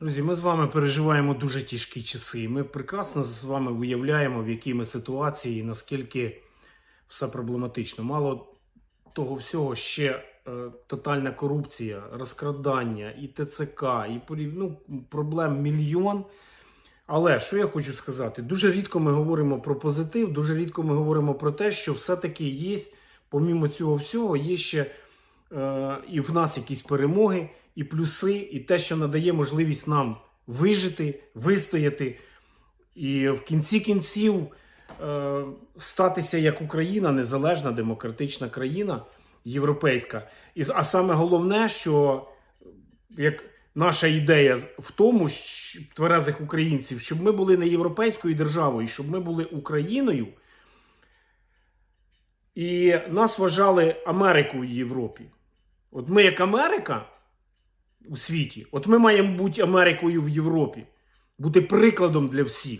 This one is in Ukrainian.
Друзі, ми з вами переживаємо дуже тяжкі часи. Ми прекрасно з вами уявляємо, в якій ми ситуації наскільки все проблематично. Мало того всього, ще е, тотальна корупція, розкрадання, і ТЦК, і ну, проблем мільйон. Але що я хочу сказати, дуже рідко ми говоримо про позитив, дуже рідко ми говоримо про те, що все-таки є, помімо цього всього, є ще і в нас якісь перемоги, і плюси, і те, що надає можливість нам вижити, вистояти, і в кінці кінців е, статися як Україна, незалежна демократична країна, європейська. І, а саме головне, що як наша ідея в тому, що, тверезих українців, щоб ми були не європейською державою, щоб ми були Україною. І нас вважали Америкою в Європі. От ми, як Америка у світі, от ми маємо бути Америкою в Європі, бути прикладом для всіх.